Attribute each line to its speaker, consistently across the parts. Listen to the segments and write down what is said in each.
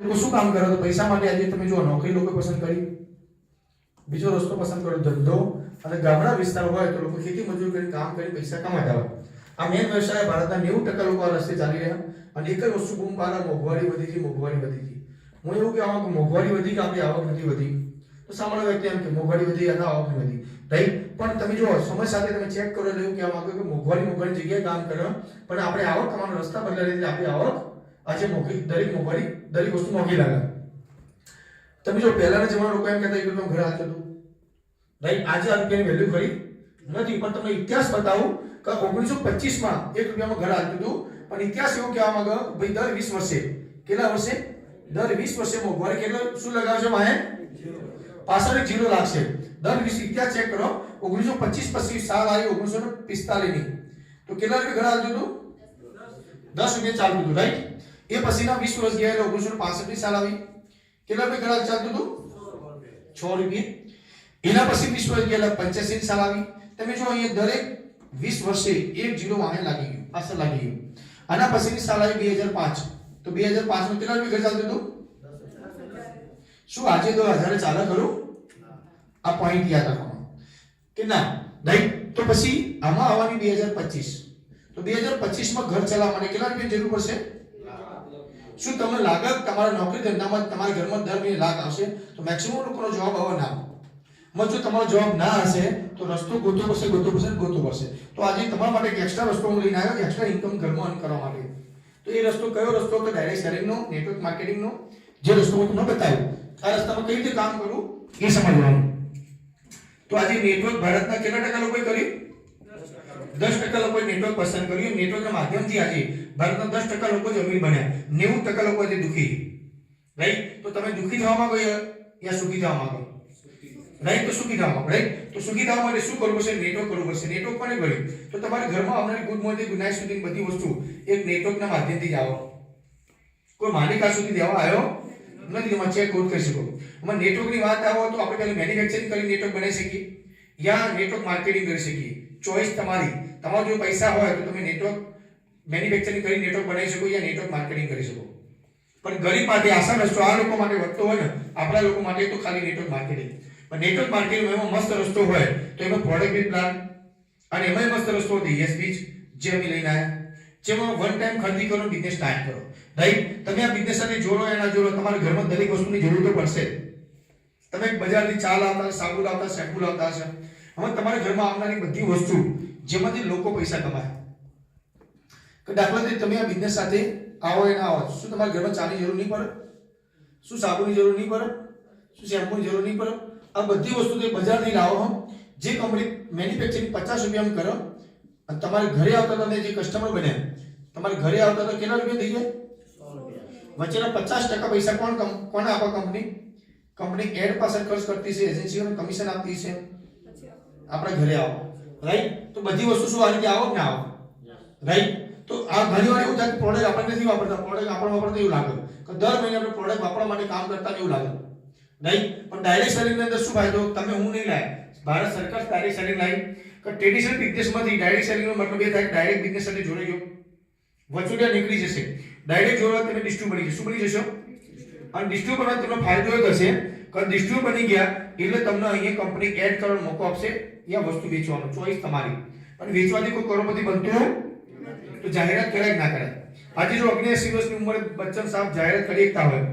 Speaker 1: લોકો શું કામ કરો? તો પૈસા માટે આજે તમે જો નોકરી લોકો પસંદ કરી. બીજો રસ્તો પસંદ કરો, ધંધો. અને ગામડા વિસ્તાર હોય તો લોકો ખેતી મજૂરી કરી, કામ કરી, પૈસા કમાતા હોય આ મેન વ્યવસાય ભારતના નેવું ટકા લોકો આ રસ્તે ચાલી રહ્યા. અને એક જ વસ્તુ બૂમ પાડે મોંઘવારી વધી ગઈ, મોંઘવારી વધી ગઈ. હું એવું કહેવા કે મોંઘવારી વધી કે આપણી આવક નથી વધી? તો સામાન્ય વ્યક્તિ એમ કે, મોંઘવારી વધી અને આવક વધી. રાઈટ? પણ તમે જો સમય સાથે તમે ચેક કરો એટલે એવું કહેવા માંગો કે મોંઘવારી મોંઘવારી જગ્યાએ કામ કરો, પણ આપણે આવક કમાવાનો રસ્તા બદલાઈ એટલે આપણી આવક આજે મોંઘી દરેક મોંઘવારી દરેક વસ્તુ મોંઘી લાગે તમે જો પહેલાના જમાના લોકો એમ કહેતા એક રૂપિયા ઘર હાથ હતું. રાઈટ? આજે આ રૂપિયાની વેલ્યુ ખરી નથી, પણ તમને ઇતિહાસ બતાવું કે ઓગણીસો પચીસમાં એક રૂપિયામાં ઘર હાલતું હતું. પણ ઇતિહાસ એવું કહેવા માંગે, ભાઈ, દર વીસ વર્ષે. કેટલા વર્ષે? દર વીસ વર્ષે મોંઘવારી કેટલો, શું લગાવશે માહે પાછળ એક જીરો લાગશે. દર વીસ, ઇતિહાસ ચેક કરો. ઓગણીસો પચીસ પછી સાલ આવી ઓગણીસો પિસ્તાલીસની તો કેટલા રૂપિયા ઘર હાલતું હતું? દસ રૂપિયા ચાલતું હતું, રાઈટ? એ પછીના વીસ વર્ષ ગયા એટલે ઓગણીસો પાસઠની સાલ આવી. કેટલા રૂપિયા ગળા ચાલતું હતું? છ રૂપિયા. એના પછી વીસ વર્ષ ગયા એટલે પંચ્યાસી ની સાલ આવી. તમે જો અહીંયા દરેક વીસ વર્ષે એક જીરો વાહન લાગી ગયું, પાછળ લાગી ગયું. આના પછીની સાલ આવી બે હજાર પાંચ. તો બે હજાર પાંચમાં કેટલા રૂપિયા ચાલતું હતું? શું આજે તો હજારે ચાલે ખરું? આ પોઈન્ટ યાદ રાખવાનો. કે ના રાઈટ તો પછી આમાં આવવાની બે હજાર પચીસ. તો બે હજાર પચીસમાં ઘર ચલાવવા માટે કેટલા રૂપિયા જરૂર પડશે? શું તમને લાગે તમારા નોકરી ધંધામાં તમારા ઘરમાં દર મહિને લાખ આવશે? તો મેક્સિમમ લોકોનો જવાબ હવે ના મત જો તમારો જવાબ ના હશે, તો રસ્તો ગોતો પડશે ગોતો પડશે ગોતો પડશે. તો આજે તમારા માટે એક એક્સ્ટ્રા રસ્તો હું લઈને આવ્યો એક્સ્ટ્રા ઇન્કમ ઘરમાં earn કરવા માટે? તો એ રસ્તો કયો રસ્તો તો ડાયરેક્ટ સેલિંગનો નેટવર્ક માર્કેટિંગનો જે રસ્તો હું તમને બતાવ્યો. આ રસ્તામાં કઈ રીતે કામ કરું? એ સમજવાનું. તો આજે નેટવર્ક ભારતના કેટલા ટકા લોકોએ કર્યું? દસ ટકા લોકોએ નેટવર્ક પસંદ કર્યું. નેટવર્કના માધ્યમથી આજે ભારતના દસ ટકા લોકો જ અમીર બન્યા. નેવું ટકા લોકો આજે દુઃખી. રાઈટ તો તમે દુઃખી થવા માંગો યા સુખી થવા માંગો? રાઈટ તો સુખી થવા માંગો. રાઈટ તો સુખી થવા માટે શું કરવું પડશે? નેટવર્ક કરવું પડશે. નેટવર્ક કોને કર્યું તો તમારા ઘરમાં આવનારી ગુડ મોર્નિંગ, ગુડ નાઇટ સુધી બધી વસ્તુ એક નેટવર્કના માધ્યમથી જ આવો. કોઈ માલિક સુધી દેવા આવ્યો? નથી. એમાં ચેક આઉટ કરી શકો. એમાં નેટવર્કની વાત આવો તો આપણે પહેલાં મેન્યુફેક્ચરિંગ કરી નેટવર્ક બનાવી શકીએ. યા નેટવર્ક માર્કેટિંગ કરી શકીએ. ચોઈસ તમારી. તમારા જો પૈસા હોય તો તમે નેટવર્ક મેન્યુફેક્ચરિંગ કરી નેટવર્ક બનાવી શકો યા નેટવર્ક માર્કેટિંગ કરી શકો. પણ ગરીબ માટે આસાન રસ્તો, આ લોકો માટે વધતો હોય ને, આપણા લોકો માટે તો ખાલી નેટવર્ક માર્કેટિંગ પણ નેટવર્ક માર્કેટિંગ એમાં મસ્ત રસ્તો હોય, તો એમાં પ્રોડક્ટ પ્લાન અને એમાં મસ્ત રસ્તો હતો યસ બીજ જે અમે લઈને આવ્યા જેમાં વન ટાઈમ ખરીદી કરો બિઝનેસ સ્ટાર્ટ કરો. રાઈટ તમે આ બિઝનેસ સાથે જોડો એના જોડો, તમારા ઘરમાં દરેક વસ્તુની જરૂર તો પડશે તમે બજારથી ચા લાવતા સાબુ લાવતા શેમ્પુ લાવતા હશો. હવે તમારા ઘરમાં આવનારી બધી વસ્તુ જેમાંથી લોકો પૈસા કમાય. કે દાખલા તરીકે તમે આ બિઝનેસ સાથે આવો એના આવો શું તમારા ઘરમાં ચાની જરૂર નહીં પડે? શું સાબુની જરૂર નહીં પડે? શું શેમ્પૂની જરૂર નહીં પડે? આ બધી વસ્તુ તમે બજારથી લાવો હો જે કંપની મેન્યુફેક્ચરિંગ પચાસ રૂપિયામાં કરો અને તમારે ઘરે આવતા તમે જે કસ્ટમર બન્યા તમારે ઘરે આવતા તો કેટલા રૂપિયા થઈ જાય? વચ્ચેના પચાસ ટકા પૈસા કોણ કમ- કોને આપે કંપની કંપની એડ પાછળ ખર્ચ કરતી છે એજન્સીઓને કમિશન આપતી છે. આપણે ઘરે આવો. રાઈટ તો બધી વસ્તુ શું આ આવો ને આવો? રાઈટ તો આ ઘણી વાર એવું થાય કે પ્રોડક્ટ આપણે નથી વાપરતા પ્રોડક્ટ આપણે વાપરતા એવું લાગે. કે દર મહિને આપણે પ્રોડક્ટ વાપરવા માટે કામ કરતા એવું લાગે. રાઈટ પણ ડાયરેક્ટ સેલિંગ અંદર શું ફાયદો? તમે હું નહીં લાય. ભારત સરકાર ડાયરેક્ટ સેલિંગ લાવી કે ટ્રેડિશનલ બિઝનેસમાંથી ડાયરેક્ટ સેલિંગનો મતલબ એ થાય કે ડાયરેક્ટ બિઝનેસ સાથે જોડાઈ ગયો વચોટિયા નીકળી જશે. ડાયરેક્ટ જોડવા તમે ડિસ્ટ્રીબ્યુ બની જશો. બની જશો? અને ડિસ્ટ્રીબ્યુ બનવા તમને ફાયદો એ થશે કે ડિસ્ટ્રીબ્યુ બની ગયા એટલે તમને અહીંયા કંપની એડ કરવાનો મોકો આપશે યા વસ્તુ વેચવાનો ચોઈસ તમારી. અને વેચવાથી કોઈ કરોડપતિ બનતું તો જાહેરાત કરાય ના કરાય આજે જો અગ્નેશી વર્ષની ઉંમરે બચ્ચન સાહેબ જાહેરાત કરી શકતા હોય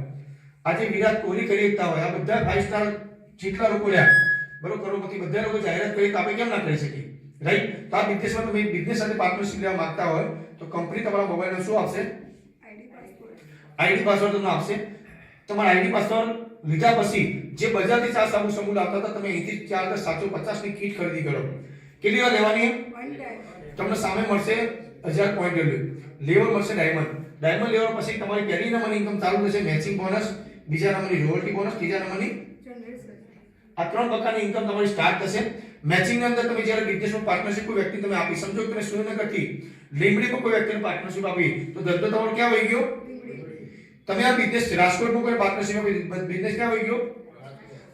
Speaker 1: આજે વિરાટ કોહલી કરી શકતા હોય આ બધા ફાઈવ સ્ટાર જેટલા લોકો રહ્યા બરોબર કરોડપતિ બધા લોકો જાહેરાત કરી તો આપણે કેમ ના કરી શકીએ? રાઈટ તો આ બિઝનેસમાં તમે બિઝનેસ સાથે પાર્ટનરશિપ લેવા માંગતા હોય તો કંપની તમારા મોબાઈલનો શું આપશે? આઈડી પાસવર્ડ તમને આપશે. તમારા આઈડી પાસવર્ડ લીધા પછી જે બજારથી ચાર સાબુ સમૂહ લાવતા હતા, તમે અહીંથી ચાર હજાર સાતસો પચાસની કીટ ખરીદી કરો. કેટલી વાર લેવાની? તમને સામે મળશે હજાર પોઈન્ટ લેવલ મળશે ડાયમંડ ડાયમંડ લેવલ પછી તમારી પહેલી નંબરની ઇન્કમ ચાલુ થશે મેચિંગ બોનસ બીજા નંબરની રોયલ્ટી બોનસ ત્રીજા નંબરની આ ત્રણ પ્રકારની ઇન્કમ તમારી સ્ટાર્ટ થશે. મેચિંગની અંદર તમે જ્યારે બિઝનેસમાં પાર્ટનરશિપ કોઈ વ્યક્તિ તમે આપી, સમજો તમે સુરેન્દ્રનગરથી લીમડી પર કોઈ વ્યક્તિને પાર્ટનરશિપ આપી, તો ધંધો તમારો ક્યાં વહી ગયો? તમે આ બિઝનેસ રાજકોટમાં કોઈ પાર્ટનરશિપ આપી બિઝનેસ ક્યાં વહી ગયો?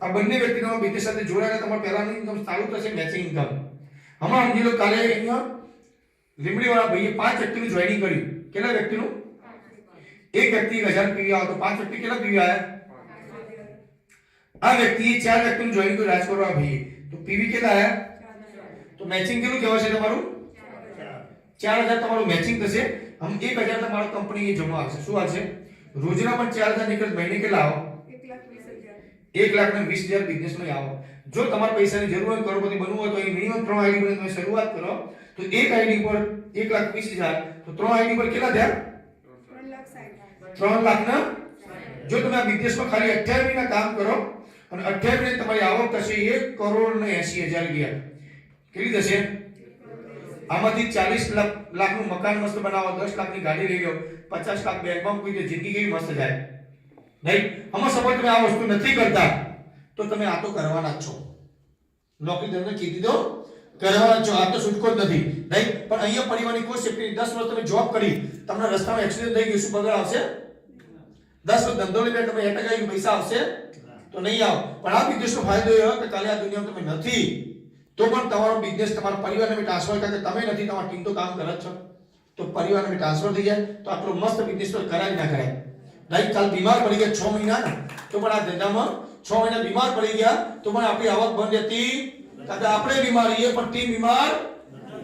Speaker 1: આ બંને વ્યક્તિ તમારા બિઝનેસ સાથે જોડાયેલા, તમારા પહેલાની ઇન્કમ ચાલુ થશે મેચિંગ ઇન્કમ હમણાં સમજી લો કાલે અહીંયા લીંબડી વાળા ભાઈએ પાંચ વ્યક્તિનું જોઈનિંગ કર્યું. કેટલા વ્યક્તિનું? એક વ્યક્તિ એક હજાર પીવી આવે તો પાંચ વ્યક્તિ કેટલા પીવી આવ્યા આ વ્યક્તિએ ચાર વ્યક્તિનું જોઈન કર્યું રાજકોટમાં ભાઈ તો પીવી કેટલા આવ્યા તો મેચિંગ કેટલું કહેવાય છે તમારું? ચાર. હજાર તમારું મેચિંગ થશે. આમ એક હજાર તમારો કંપની જમા આવશે શું આવશે રોજના પણ ચાર હજાર નીકળે મહિને કેટલા આવો? એક લાખ ને વીસ હજાર બિઝનેસમાં આવો. જો તમારે પૈસાની જરૂર હોય કરોડપતિ બનવું હોય તો એ મિનિમમ ત્રણ આઈડી પર તમે શરૂઆત કરો. તો એક આઈડી પર એક લાખ વીસ હજાર તો ત્રણ આઈડી પર કેટલા થયા? ત્રણ લાખ ના? જો તમે આ બિઝનેસમાં ખાલી અઠ્યાવીસ મહિના કામ કરો અને અઠ્યાવીસ મહિને તમારી આવક થશે એક કરોડ ને એસી હજાર ગયા. કેટલી થશે? આમાંથી ચાલીસ લાખ, લાખનું મકાન મસ્ત બનાવો, દસ લાખની ગાડી લઈ લો પચાસ લાખ બેંકમાં મૂકી દો, જિંદગી કેવી મસ્ત જાય. નહીં? આમાં સપોઝ તમે આ વસ્તુ નથી કરતા. તો તમે આ તો કરવાના જ છો. નોકરી ધંધો ખેતી તો કરવાના જ છો. આ તો છૂટકો જ નથી. નહીં? પણ અહીંયા પરિવારની કોઈ સેફ્ટી દસ વર્ષ તમે જોબ કરી, તમને રસ્તામાં એક્સિડન્ટ થઈ ગયું, શું પગાર આવશે? દસ વર્ષ ધંધો લઈને તમે એટક આવી પૈસા આવશે? તો નહીં આવ. પણ આ બિઝનેસનો ફાયદો એ હોય કે કાલે આ દુનિયામાં તમે નથી. તો પણ તમારો બિઝનેસ તમારા પરિવારને બી ટ્રાન્સફર કરે તમે નથી, તમારી ટીમ તો કામ કરે જ છો. તો પરિવારને બી ટ્રાન્સફર થઈ જાય. તો આટલો મસ્ત બિઝનેસ તો કરાય જ ના કરાય. લાઈક કાલ બીમાર પડી ગયા છ મહિના. ને તો પણ આ ધંધામાં છ મહિના બીમાર પડી ગયા. તો પણ આપણી આવક બંધ હતી. કારણ કે આપણે બીમાર રહીએ, પણ ટીમ બીમાર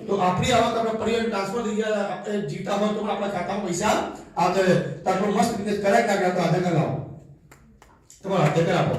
Speaker 1: તો આપણી આવક આપણા પરિવાર ટ્રાન્સફર થઈ ગયા. આપણે જીતા હોય તો પણ આપણા ખાતામાં પૈસા આવતા રહે તો આટલો મસ્ત બિઝનેસ કરાય જ ના કરાય તો આધાર કાર્ડ લાવો તમારો આધાર કાર્ડ આપો.